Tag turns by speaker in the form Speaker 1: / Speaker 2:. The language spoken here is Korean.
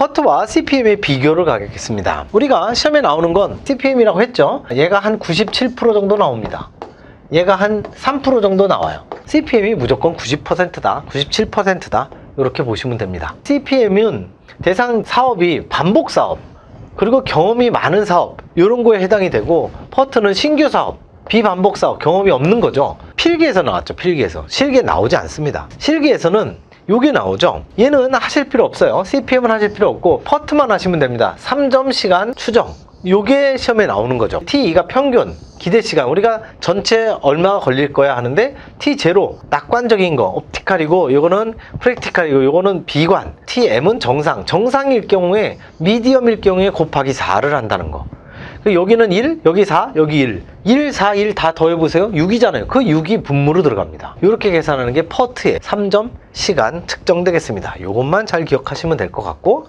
Speaker 1: 퍼트와 CPM의 비교를 가겠습니다. 우리가 시험에 나오는 건 CPM이라고 했죠. 얘가 한 97% 정도 나옵니다. 얘가 한 3% 정도 나와요. CPM이 무조건 90%다, 97%다. 이렇게 보시면 됩니다. CPM은 대상 사업이 반복 사업, 그리고 경험이 많은 사업, 이런 거에 해당이 되고, 퍼트는 신규 사업, 비반복 사업, 경험이 없는 거죠. 필기에서 나왔죠, 필기에서. 실기에 나오지 않습니다. 실기에서는 요게 나오죠. 얘는 하실 필요 없어요. CPM은 하실 필요 없고, 퍼트만 하시면 됩니다. 3점 시간 추정. 요게 시험에 나오는 거죠. T2가 평균, 기대 시간. 우리가 전체 얼마가 걸릴 거야 하는데 T0 낙관적인 거, 옵티칼이고 요거는 프랙티칼이고 요거는 비관. TM은 정상. 정상일 경우에 미디엄일 경우에 곱하기 4를 한다는 거. 그 여기는 1, 여기 4, 여기 1. 1, 4, 1 다 더해보세요. 6이잖아요. 그 6이 분모로 들어갑니다. 이렇게 계산하는 게 퍼트의 3점 시간 측정되겠습니다. 요것만 잘 기억하시면 될 것 같고